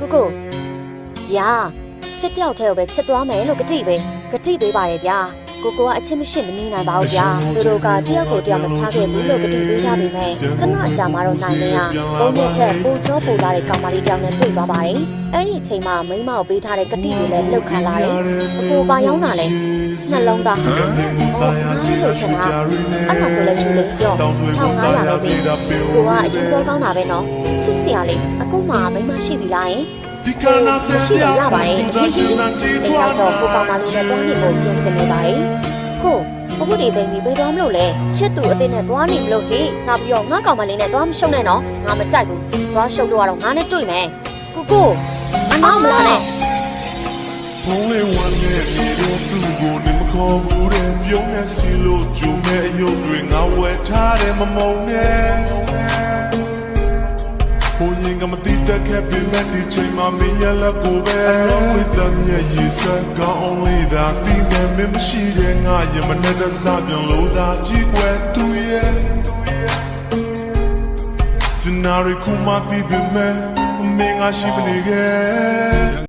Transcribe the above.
ကိုကိုရာစစ်တယောက်တည်းကိုပဲချစ်သွားမယ်လို့ဂတိပဲဂတိပေးပါတယ်ဗျာကိုကိုကအချစ်မရှိမနေနိုင်ပါဘူးဗျာသူတို့ကတယောက်ကိုတယောက်မထားခဲ့ဘူးလို့ဂတိပေးကြပေမဲ့ခဏအကြာမှတော့နိုင်နေရပုံမြက်ချက်ပူချောပူလာတဲ့ကောင်မလေးတယောက်နဲ့တွေ့သွားပါတယ်အဲ့ဒီအချိန်မှာမိန်းမကိုပေးထားတဲ့ဂတိတွေလည်းလှုပ်ခါလာတယ်အကိုပါရောက်လာလဲနှလုံးသားဟောဆေးလို့ချင်တာအဲ့ဒါဆိုလဲရှူလေးရော1500ပဲစီကိုကအရင်ပေါ်ကောင်းတာပဲနော်ချစ်စရာလေး အခုမှမိန်းမရှိပြီလားယင်ဒီကနာဆရှိရာရပါတယ်ဒီဒီကဒီရှင်နာချီအဲ့ထွားတော့ကိုကောင်မလေးနဲ့တွားနေဖို့ပြင်ဆင်နေပါတယ်ကိုဘုတ်ဒီဘိန်းကြီးပေးသွားမလို့လဲချစ်သူအစ်နဲ့တွားနေမလို့ဟေ့နောက်ပြီးတော့ငါကောင်မလေးနဲ့တွားမရှုံနဲ့နော်ငါမကြိုက်ဘူးတွားရှုံတော့တော့ငါနဲ့တွေ့မယ်ကိုကိုအမောင်းမလားနဲ့ဖုန်းလေးဝမ်းနဲ့နေတော့သူ့ကိုနေမခေါ်ဘူးတဲ့ပြုံးနေစီလို့ဂျုံနဲ့အယုတ်တွေငါဝယ်ထားတယ်မမုံနဲ့ ဘိုးရင်ကမတိတက်ခဲ့ပြီမဲ့ဒီချိန်မှာမင်းရလက်ကိုပဲအလုံးဝတမ်းရဲ့ရေစက်ကောင်းအောင်လေးသာတီးနေမင်းမရှိတဲ့ငါရမနဲ့တစားပြန်လို့သာကြည့်ွယ်သူရဲ့ Tonight, come on, baby, man. မင်းငါရှိမနေခဲ့